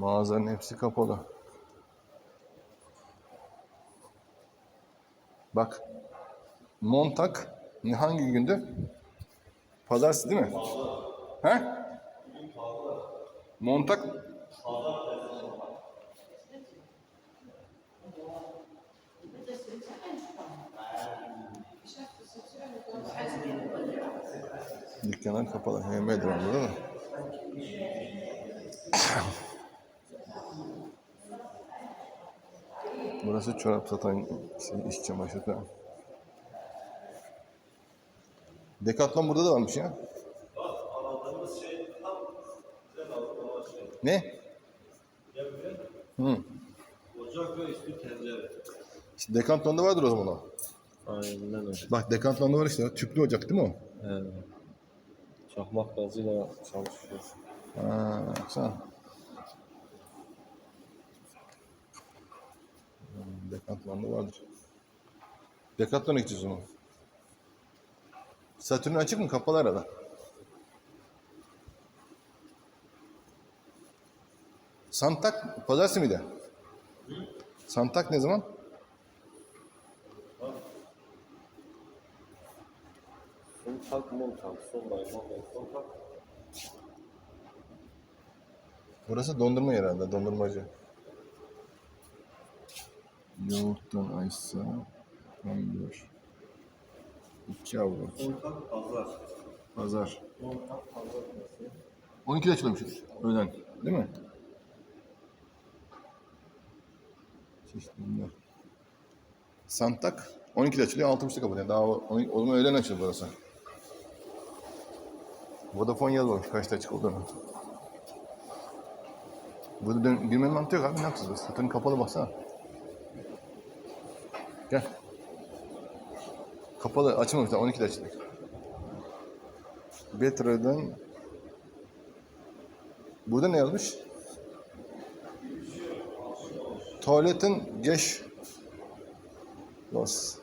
Mağazanın hepsi kapalı. Bak. Montag ne- hangi gündü? Pazartesi değil mi? He? Montag Dükkanlar kapalı. Devam değil mi? Burası çorap satan şey, iş çamaşırı falan. Decathlon burada da varmış ya. Ne? Hı. Ocak ve üstü tencere. İşte Decathlon'da vardır o zaman o. Aynen öyle. Bak Decathlon'da var işte. Tüplü ocak değil mi o? He. Çakmak gazıyla çalışıyor. Ha, baksana. Decathlon'da vardır. Decathlon'a gideceğiz o zaman. Satürn açık mı? Kapalı arada. Santak pazartesi miydi? Santak ne zaman? Sontak montak, sonbay montak, sontak. Burası dondurma herhalde, dondurmacı. Yoğurttan aysa, hamburger. İki avro. Sontak pazar. Pazar. Montak pazartesi. 12'de açılıyormuş öğlen. Değil mi? Çeşitli bunlar. Santak 12'de açılıyor, 6.30'da kapanıyor. Daha o, o zaman öğlen açılır burası. Vodafone yazmamış kaçta açık olduğunu. Burada girmenin mantığı yok abi. Ne yapacağız? biz? Satırın kapalı baksana. Gel. Kapalı, açılmamış daha 12'de açılıyor. Better'dan Burada ne yazmış? Tuvaletin geç los.